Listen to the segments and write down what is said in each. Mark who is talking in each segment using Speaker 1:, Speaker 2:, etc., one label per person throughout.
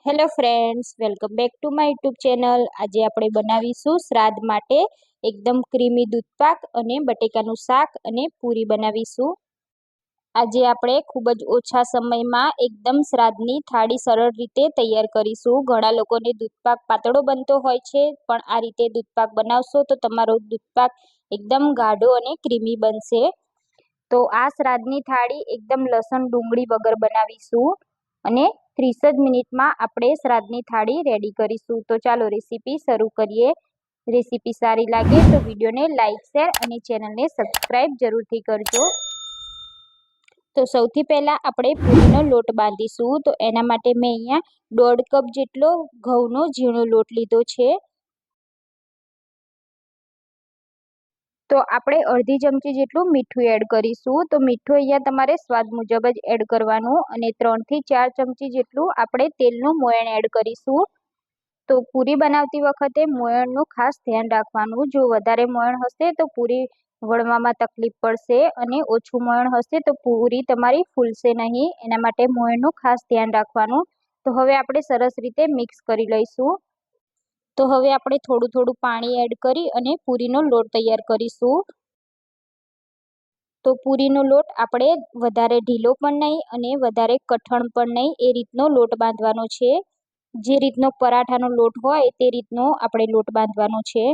Speaker 1: Hello friends welcome back to my YouTube channel આજે આપણે બનાવીશું શ્રાદ્ધ માટે એકદમ ક્રીમી દૂધપાક અને બટેકાનું શાક અને પૂરી બનાવીશું. આજે આપણે ખૂબ જ ઓછા સમયમાં એકદમ શ્રાદ્ધની થાળી સરળ રીતે તૈયાર કરીશું. ઘણા લોકોને દૂધપાક પાતળો બનતો હોય છે, પણ આ રીતે દૂધપાક બનાવશો તો તમારો દૂધપાક એકદમ ગાઢો અને ક્રીમી બનશે. તો આ શ્રાદ્ધની થાળી એકદમ લસણ ડુંગળી વગર બનાવીશું અને ત્રીસ જ મિનિટમાં આપણે શ્રાદ્ધની થાળી રેડી કરીશું. તો ચાલો રેસીપી શરૂ કરીએ. રેસીપી સારી લાગે તો વિડીયોને લાઇક શેર અને ચેનલને સબસ્ક્રાઈબ જરૂરથી કરજો. તો સૌથી પહેલાં આપણે પૂરીનો લોટ બાંધીશું. તો એના માટે મેં અહીંયા દોઢ કપ જેટલો ઘઉંનો ઝીણો લોટ લીધો છે. તો આપણે અડધી ચમચી જેટલું મીઠું એડ કરીશું. તો મીઠું અહીંયા તમારે સ્વાદ મુજબ જ એડ કરવાનું અને ત્રણથી ચાર ચમચી જેટલું આપણે તેલનું મોયણ એડ કરીશું. તો પૂરી બનાવતી વખતે મોયણનું ખાસ ધ્યાન રાખવાનું. જો વધારે મોયણ હશે તો પૂરી વળવામાં તકલીફ પડશે અને ઓછું મોયણ હશે તો પૂરી તમારી ફૂલશે નહીં. એના માટે મોયણનું ખાસ ધ્યાન રાખવાનું. તો હવે આપણે સરસ રીતે મિક્સ કરી લઈશું. તો હવે આપણે થોડું થોડું પાણી એડ કરી અને પૂરીનો લોટ તૈયાર કરીશું. તો પૂરીનો લોટ આપણે વધારે ઢીલો પણ નહીં અને વધારે કઠણ પણ નહીં એ રીતનો લોટ બાંધવાનો છે. જે રીતનો પરાઠાનો લોટ હોય તે રીતનો આપણે લોટ બાંધવાનો છે.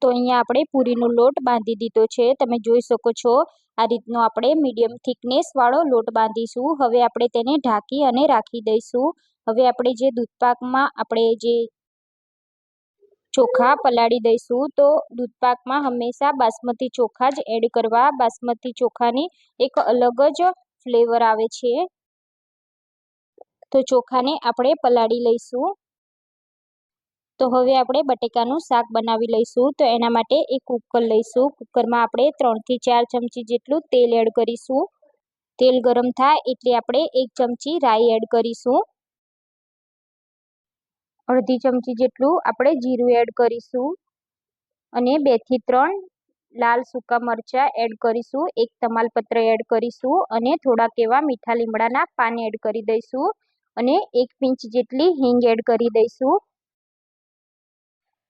Speaker 1: તો અહીંયા આપણે પૂરીનો લોટ બાંધી દીધો છે. તમે જોઈ શકો છો આ રીતનો આપણે મીડિયમ થિકનેસવાળો લોટ બાંધીશું. હવે આપણે તેને ઢાંકી અને રાખી દઈશું. હવે આપણે જે દૂધપાકમાં આપણે જે ચોખા પલાળી દઈશું તો દૂધપાકમાં હંમેશા બાસમતી ચોખા જ એડ કરવા. બાસમતી ચોખાની એક અલગ જ ફ્લેવર આવે છે. તો ચોખાને આપણે પલાળી લઈશું. તો હવે આપણે બટેકાનું શાક બનાવી લઈશું. તો એના માટે એક કુકર લઈશું. કુકરમાં આપણે ત્રણથી ચાર ચમચી જેટલું તેલ એડ કરીશું. તેલ ગરમ થાય એટલે આપણે એક ચમચી રાઈ એડ કરીશું. અડધી ચમચી જેટલું આપણે જીરું એડ કરીશું અને બેથી ત્રણ લાલ સૂકા મરચાં એડ કરીશું, એક તમાલપત્ર એડ કરીશું અને થોડાક એવા મીઠા લીમડાના પાન એડ કરી દઈશું અને એક પિંચ જેટલી હિંગ એડ કરી દઈશું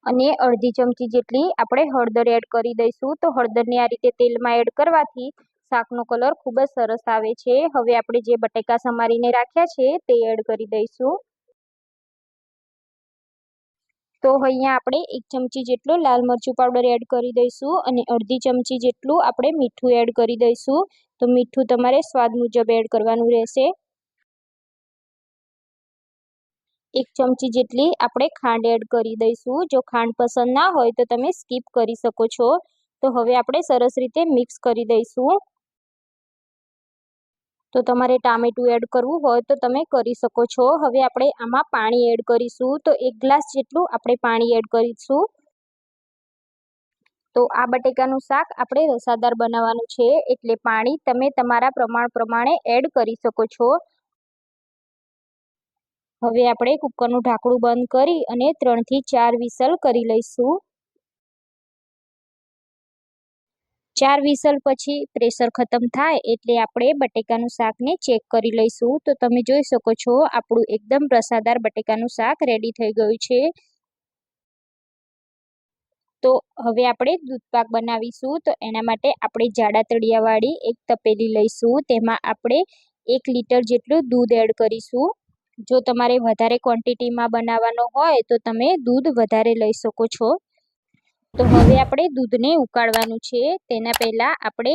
Speaker 1: અને અડધી ચમચી જેટલી આપણે હળદર એડ કરી દઈશું. તો હળદરને આ રીતે તેલમાં એડ કરવાથી શાકનો કલર ખૂબ જ સરસ આવે છે. હવે આપણે જે બટેકા સમારીને રાખ્યા છે તે એડ કરી દઈશું. તો અહીંયા આપણે એક ચમચી જેટલો લાલ મરચું પાવડર એડ કરી દઈશું અને અડધી ચમચી જેટલું આપણે મીઠું એડ કરી દઈશું. તો મીઠું તમારે સ્વાદ મુજબ એડ કરવાનું રહેશે. એક ચમચી જેટલી આપણે ખાંડ એડ કરી દઈશું. જો ખાંડ પસંદ ના હોય તો તમે સ્કીપ કરી શકો છો. તો હવે આપણે સરસ રીતે મિક્સ કરી દઈશું. તો તમારે ટામેટું એડ કરવું હોય તો તમે કરી શકો છો. હવે આપણે આમાં પાણી એડ કરીશું. તો એક ગ્લાસ જેટલું આપણે પાણી એડ કરીશું. તો આ બટેકાનું શાક આપણે રસાદાર બનાવવાનું છે એટલે પાણી તમે તમારા પ્રમાણ પ્રમાણે એડ કરી શકો છો. હવે આપણે કુકરનું ઢાંકણું બંધ કરી અને ત્રણથી ચાર વિસલ કરી લઈશું. ચાર વિસલ પછી પ્રેશર ખતમ થાય એટલે આપણે બટેકાનું શાકને ચેક કરી લઈશું. તો તમે જોઈ શકો છો, આપણું એકદમ રસાદાર બટેકાનું શાક રેડી થઈ ગયું છે. તો હવે આપણે દૂધપાક બનાવીશું. તો એના માટે આપણે જાડા તળિયાવાળી એક તપેલી લઈશું. તેમાં આપણે એક લીટર જેટલું દૂધ એડ કરીશું. જો તમારે વધારે ક્વોન્ટિટીમાં બનાવવાનો હોય તો તમે દૂધ વધારે લઈ શકો છો. તો હવે આપણે દૂધને ઉકાળવાનું છે. તેના પહેલાં આપણે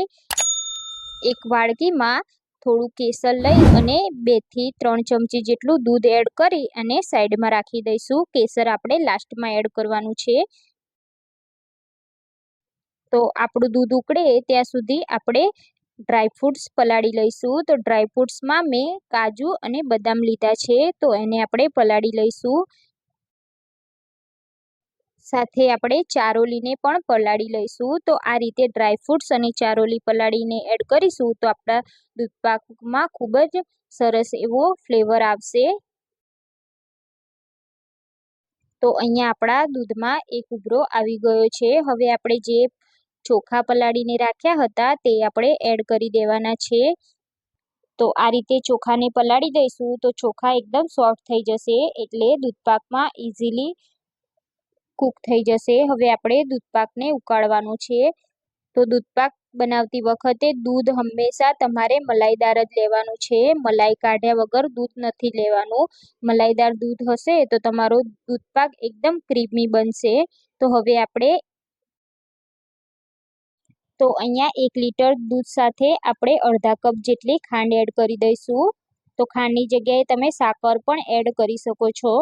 Speaker 1: એક વાડકીમાં થોડું કેસર લઈ અને બેથી ત્રણ ચમચી જેટલું દૂધ એડ કરી અને સાઈડમાં રાખી દઈશું. કેસર આપણે લાસ્ટમાં એડ કરવાનું છે. તો આપણું દૂધ ઉકળે ત્યાં સુધી આપણે ડ્રાયફ્રૂટ્સ પલાળી લઈશું. તો ડ્રાયફ્રૂટ્સમાં મેં કાજુ અને બદામ લીધા છે. તો એને આપણે પલાળી લઈશું. સાથે આપણે ચારોલીને પણ પલાળી લઈશું. તો આ રીતે ડ્રાયફ્રૂટ્સ અને ચારોલી પલાળીને એડ કરીશું તો આપણા દૂધપાકમાં ખૂબ જ સરસ એવો ફ્લેવર આવશે. તો અહીંયા આપણા દૂધમાં એક ઉભરો આવી ગયો છે. હવે આપણે જે ચોખા પલાળીને રાખ્યા હતા તે આપણે એડ કરી દેવાના છે. તો આ રીતે ચોખાને પલાળી દઈશું તો ચોખા એકદમ સોફ્ટ થઈ જશે એટલે દૂધપાકમાં ઇઝીલી કૂક થઈ જશે. હવે આપણે દૂધપાકને ઉકાળવાનું છે. તો દૂધપાક બનાવતી વખતે દૂધ હંમેશા તમારે મલાઈદાર જ લેવાનું છે. મલાઈ કાઢ્યા વગર દૂધ નથી લેવાનું. મલાઈદાર દૂધ હશે તો તમારો દૂધપાક એકદમ ક્રીમી બનશે. તો હવે આપણે તો અહીંયા એક લીટર દૂધ સાથે આપણે અડધા કપ જેટલી ખાંડ એડ કરી દઈશું. તો ખાંડની જગ્યાએ તમે સાકર પણ એડ કરી શકો છો.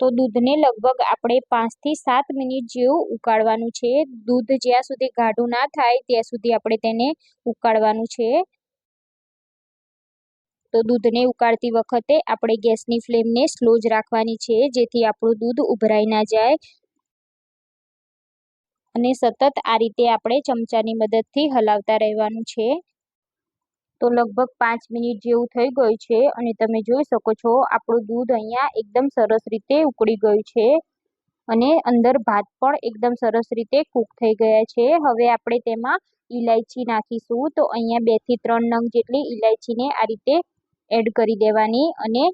Speaker 1: તો દૂધને લગભગ આપણે પાંચથી સાત મિનિટ જેવું ઉકાળવાનું છે. દૂધ જ્યાં સુધી ગાઢું ના થાય ત્યાં સુધી આપણે તેને ઉકાળવાનું છે. તો દૂધને ઉકાળતી વખતે આપણે ગેસની ફ્લેમને સ્લો જ રાખવાની છે, જેથી આપણું દૂધ ઉભરાઈ ના જાય. અને સતત આ રીતે આપણે ચમચાની મદદથી હલાવતા રહેવાનું છે. તો લગભગ પાંચ મિનિટ જેવું થઈ ગયું છે અને તમે જોઈ શકો છો આપણું દૂધ અહીંયા એકદમ સરસ રીતે ઉકળી ગયું છે અને અંદર ભાત પણ એકદમ સરસ રીતે કૂક થઈ ગયા છે. હવે આપણે તેમાં ઇલાયચી નાખીશું. તો અહીંયા બેથી ત્રણ નંગ જેટલી ઇલાયચીને આ રીતે એડ કરી દેવાની અને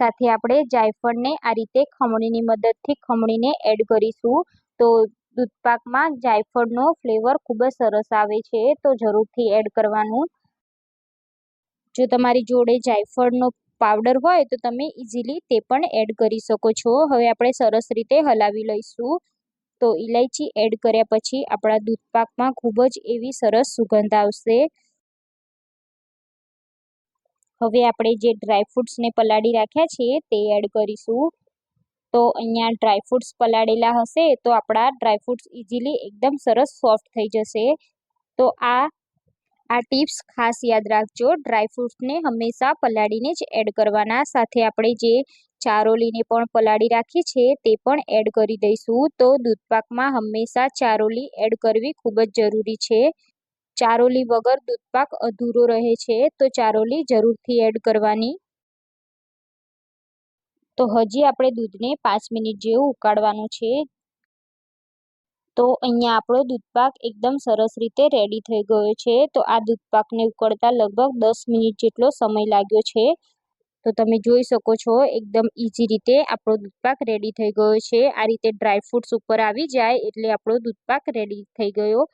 Speaker 1: સાથે આપણે જાયફળને આ રીતે ખમણીની મદદથી ખમણીને એડ કરીશું. તો દૂધપાકમાં જાયફળનો ફ્લેવર ખૂબ જ સરસ આવે છે. તો જરૂરથી એડ કરવાનું. જો તમારી જોડે જાયફળનો પાવડર હોય તો તમે ઇઝીલી તે પણ એડ કરી શકો છો. હવે આપણે સરસ રીતે હલાવી લઈશું. તો ઇલાયચી એડ કર્યા પછી આપણા દૂધપાકમાં ખૂબ જ એવી સરસ સુગંધ આવશે. હવે આપણે જે ડ્રાયફ્રૂટ્સને પલાળી રાખ્યા છે તે એડ કરીશું. તો અહીંયા ડ્રાયફ્રૂટ્સ પલાળેલા હશે તો આપણા ડ્રાયફ્રૂટ્સ ઇઝીલી એકદમ સરસ સોફ્ટ થઈ જશે. તો આ આ ટિપ્સ ખાસ યાદ રાખજો. ડ્રાયફ્રૂટ્સને હંમેશા પલાળીને જ એડ કરવાના. સાથે આપણે જે ચારોલીને પણ પલાળી રાખી છે તે પણ એડ કરી દઈશું. તો દૂધપાકમાં હંમેશા ચારોલી એડ કરવી ખૂબ જ જરૂરી છે. ચારોલી વગર દૂધપાક અધૂરો રહે છે તો ચારોલી જરૂરથી એડ કરવાની. તો હજી આપણે દૂધને પાંચ મિનિટ જેવું ઉકાળવાનું છે. તો અહીંયા આપણો દૂધપાક એકદમ સરસ રીતે રેડી થઈ ગયો છે. તો આ દૂધપાકને ઉકળતા લગભગ દસ મિનિટ જેટલો સમય લાગ્યો છે. તો તમે જોઈ શકો છો, એકદમ ઇઝી રીતે આપણો દૂધપાક રેડી થઈ ગયો છે. આ રીતે ડ્રાયફ્રૂટ્સ ઉપર આવી જાય એટલે આપણો દૂધપાક રેડી થઈ ગયો.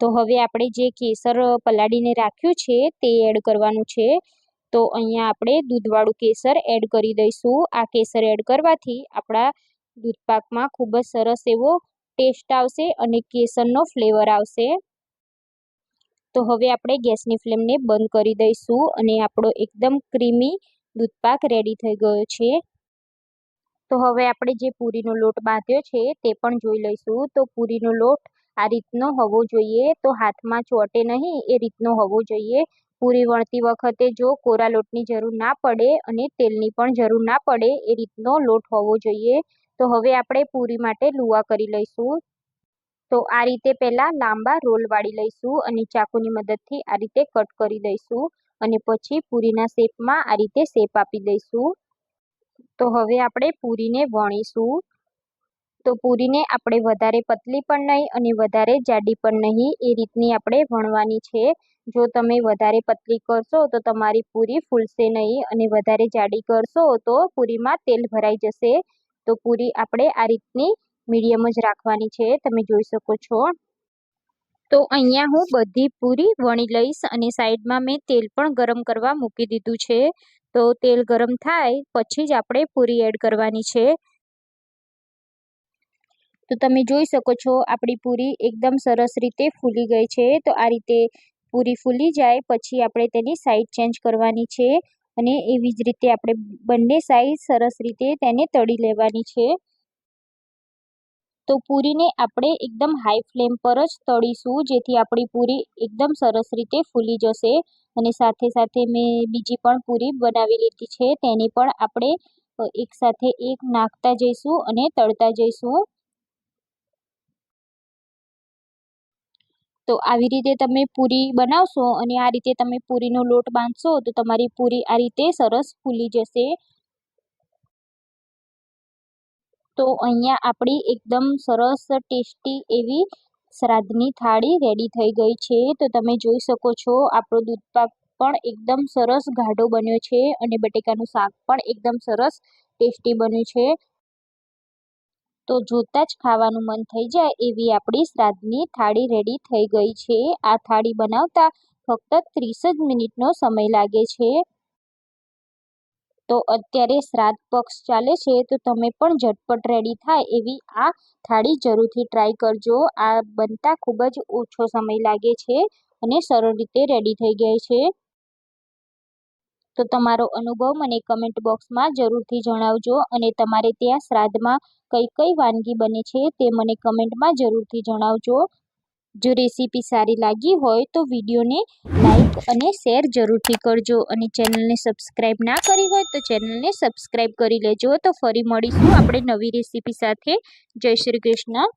Speaker 1: તો હવે આપણે જે કેસર પલાળીને રાખ્યું છે તે એડ કરવાનું છે. તો અહીંયા આપણે દૂધવાળું કેસર એડ કરી દઈશું. આ કેસર એડ કરવાથી આપણા દૂધપાકમાં ખૂબ જ સરસ એવો ટેસ્ટ આવશે અને કેસરનો ફ્લેવર આવશે. તો હવે આપણે ગેસની ફ્લેમને બંધ કરી દઈશું અને આપણો એકદમ ક્રીમી દૂધપાક રેડી થઈ ગયો છે. તો હવે આપણે જે પૂરીનો લોટ બાંધ્યો છે તે પણ જોઈ લઈશું. તો પૂરીનો લોટ આ રીતનો હોવો જોઈએ. તો હાથમાં ચોટે નહીં, એ રીતનો હોવો જોઈએ. પૂરી વણતી વખતે જો કોરા લોટની જરૂર ના પડે અને તેલની પણ જરૂર ના પડે, એ રીતનો લોટ હોવો જોઈએ. તો હવે આપણે પૂરી માટે લુવા કરી લઈશું. તો આ રીતે પહેલાં લાંબા રોલ વાળી લઈશું અને ચાકુની મદદથી આ રીતે કટ કરી દઈશું અને પછી પૂરીના શેપમાં આ રીતે શેપ આપી દઈશું. તો હવે આપણે પૂરીને વણીશું. તો પૂરીને આપણે વધારે પતલી પણ નહીં અને વધારે જાડી પણ નહીં એ રીતની આપણે વણવાની છે. જો તમે વધારે પતલી કરશો તો તમારી પૂરી ફૂલશે નહીં અને વધારે જાડી કરશો તો પૂરીમાં તેલ ભરાઈ જશે. તો પૂરી આપણે આ રીતની મીડિયમ જ રાખવાની છે, તમે જોઈ શકો છો. તો અહીંયા હું બધી પૂરી વણી લઈશ અને સાઈડમાં મેં તેલ પણ ગરમ કરવા મૂકી દીધું છે. તો તેલ ગરમ થાય પછી જ આપણે પૂરી એડ કરવાની છે. તો તમે જોઈ શકો છો આપણી પૂરી એકદમ સરસ રીતે ફૂલી ગઈ છે. તો આ રીતે પૂરી ફૂલી જાય પછી આપણે તેની સાઈડ ચેન્જ કરવાની છે. અને એવી જ રીતે આપણે બંને સાઈડ સરસ રીતે તેને તળી લેવાની છે. તો પૂરીને આપણે એકદમ હાઈ ફ્લેમ પર જ તળીશું, જેથી આપણી પૂરી એકદમ સરસ રીતે ફૂલી જશે. અને સાથે સાથે મેં બીજી પણ પૂરી બનાવી લીધી છે, તેની પણ આપણે એકસાથે એક નાખતા જઈશું અને તળતા જઈશું. તો આવી રીતે તમે પૂરી બનાવશો અને આ રીતે તમે પૂરીનો લોટ બાંધશો, તો તમારી પૂરી આ રીતે સરસ ફૂલી જશે. તો અહીંયા આપણી એકદમ સરસ ટેસ્ટી એવી શ્રાદ્ધની થાળી રેડી થઈ ગઈ છે. તો તમે જોઈ શકો છો, આપણો દૂધપાક પણ એકદમ સરસ ગાઢો બન્યો છે અને બટેકાનું શાક પણ એકદમ સરસ ટેસ્ટી બન્યું છે. તો જોતાં જ ખાવાનું મન થઈ જાય એવી આપણી શ્રાદ્ધની થાળી રેડી થઈ ગઈ છે. આ થાળી બનાવતા ફક્ત ત્રીસ જ મિનિટનો સમય લાગે છે. તો અત્યારે શ્રાદ્ધ પક્ષ ચાલે છે તો તમે પણ ઝટપટ રેડી થાય એવી આ થાળી જરૂરથી ટ્રાય કરજો. આ બનતા ખૂબ જ ઓછો સમય લાગે છે અને સરળ રીતે રેડી થઈ ગઈ છે. તો તમારો અનુભવ મને કમેન્ટ બોક્સમાં જરૂરથી જણાવજો અને તમારે ત્યાં શ્રાદ્ધમાં કઈ કઈ વાનગી બને છે તે મને કમેન્ટમાં જરૂરથી જણાવજો. જો રેસીપી સારી લાગી હોય તો વિડીયોને લાઇક અને શેર જરૂરથી કરજો અને ચેનલને સબસ્ક્રાઈબ ના કરી હોય તો ચેનલને સબસ્ક્રાઈબ કરી લેજો. તો ફરી મળીશું આપણે નવી રેસીપી સાથે. જય શ્રી કૃષ્ણ.